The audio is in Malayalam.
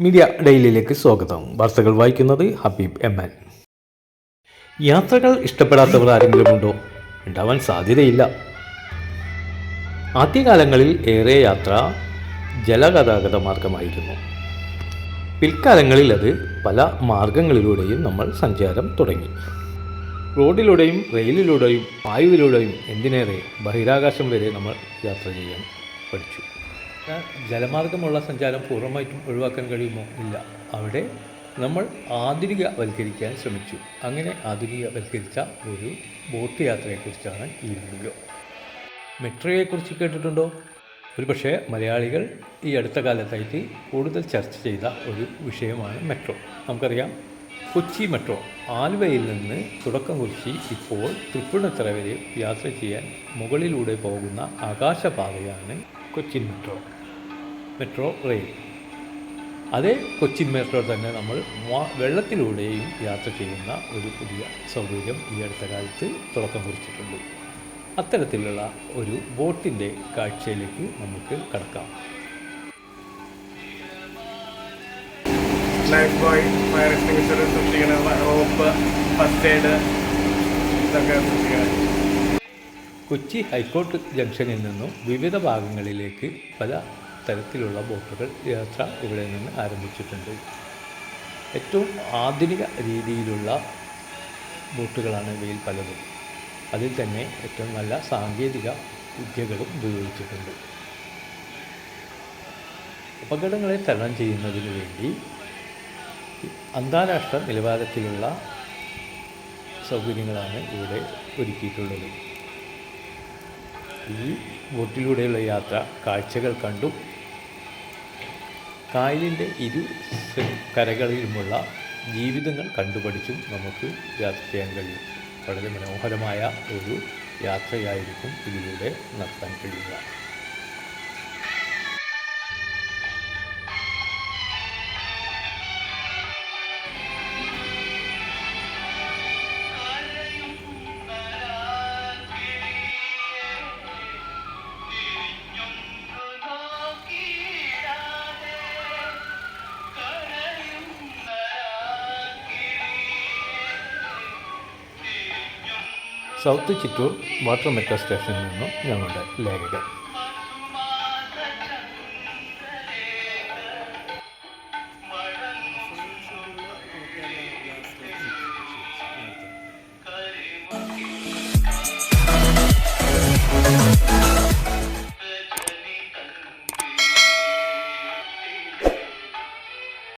മീഡിയ ഡെയിലിയിലേക്ക് സ്വാഗതം. വാർത്തകൾ വായിക്കുന്നത് ഹബീബ് എം എൻ. യാത്രകൾ ഇഷ്ടപ്പെടാത്തവർ ആരെങ്കിലും ഉണ്ടോ? ഉണ്ടാവാൻ സാധ്യതയില്ല. ആദ്യകാലങ്ങളിൽ ഏറെ യാത്ര ജലഗതാഗത മാർഗമായിരുന്നു. പിൽക്കാലങ്ങളിൽ അത് പല മാർഗങ്ങളിലൂടെയും നമ്മൾ സഞ്ചാരം തുടങ്ങി. റോഡിലൂടെയും റെയിലിലൂടെയും വായുവിലൂടെയും എന്തിനേറെ ബഹിരാകാശം വരെ നമ്മൾ യാത്ര ചെയ്യാൻ പഠിച്ചു. ജലമാർഗമുള്ള സഞ്ചാരം പൂർണമായിട്ടും ഒഴിവാക്കാൻ കഴിയുമോ? ഇല്ല. അവിടെ നമ്മൾ ആധുനികവൽക്കരിക്കാൻ ശ്രമിച്ചു. അങ്ങനെ ആധുനികവൽക്കരിച്ച ഒരു ബോട്ട് യാത്രയെക്കുറിച്ചാണ് ഈ വീഡിയോ. മെട്രോയെക്കുറിച്ച് കേട്ടിട്ടുണ്ടോ? ഒരു പക്ഷേ മലയാളികൾ ഈ അടുത്ത കാലത്തായിട്ട് കൂടുതൽ ചർച്ച ചെയ്ത ഒരു വിഷയമാണ് മെട്രോ. നമുക്കറിയാം കൊച്ചി മെട്രോ ആലുവയിൽ നിന്ന് തുടക്കം കുറിച്ച് ഇപ്പോൾ തൃപ്പൂണിത്തറ വരെ യാത്ര ചെയ്യാൻ മുകളിലൂടെ പോകുന്ന ആകാശപാതയാണ് കൊച്ചി മെട്രോ. മെട്രോ റെയിൽ അതേ കൊച്ചിൻ മെട്രോ തന്നെ നമ്മൾ വെള്ളത്തിലൂടെയും യാത്ര ചെയ്യുന്ന ഒരു പുതിയ സൗകര്യം ഈ അടുത്ത കാലത്ത് തുടക്കം കുറിച്ചിട്ടുണ്ട്. അത്തരത്തിലുള്ള ഒരു ബോട്ടിന്റെ കാഴ്ചയിലേക്ക് നമുക്ക് കടക്കാം. ലൈഫ് ബോയ് ഫയർ എക്സ്റ്റിംഗ്വിഷർ സൃഷ്ടിക്കണം റോപ്പ് ഫസ്റ്റ് എയ്ഡ് ഇതൊക്കെ സൃഷ്ടിക്കണം. കൊച്ചി ഹൈക്കോർട്ട് ജംഗ്ഷനിൽ നിന്നും വിവിധ ഭാഗങ്ങളിലേക്ക് പല തരത്തിലുള്ള ബോട്ടുകൾ യാത്ര ഇവിടെ നിന്ന് ആരംഭിച്ചിട്ടുണ്ട്. ഏറ്റവും ആധുനിക രീതിയിലുള്ള ബോട്ടുകളാണ് ഇവയിൽ പലതും. അതിൽ തന്നെ ഏറ്റവും നല്ല സാങ്കേതിക വിദ്യകളും ഉപയോഗിച്ചിട്ടുണ്ട്. അപകടങ്ങളെ തരണം ചെയ്യുന്നതിന് വേണ്ടി അന്താരാഷ്ട്ര നിലവാരത്തിലുള്ള സൗകര്യങ്ങളാണ് ഇവിടെ ഒരുക്കിയിട്ടുള്ളത്. ഈ ബോട്ടിലൂടെയുള്ള യാത്ര കാഴ്ചകൾ കണ്ടു കായലിന്റെ ഇരു കരകളിലുമുള്ള ജീവിതങ്ങൾ കണ്ടുപഠിച്ചും നമുക്ക് യാത്ര ചെയ്യാൻ കഴിയും. വളരെ മനോഹരമായ ഒരു യാത്രയായിരിക്കും ഇതിലൂടെ നടത്താൻ കഴിയുക. സൗത്ത് ചിറ്റൂർ വാട്ടർ മെട്രോ സ്റ്റേഷനിൽ നിന്നും ഞങ്ങളുടെ ലേഖകൻ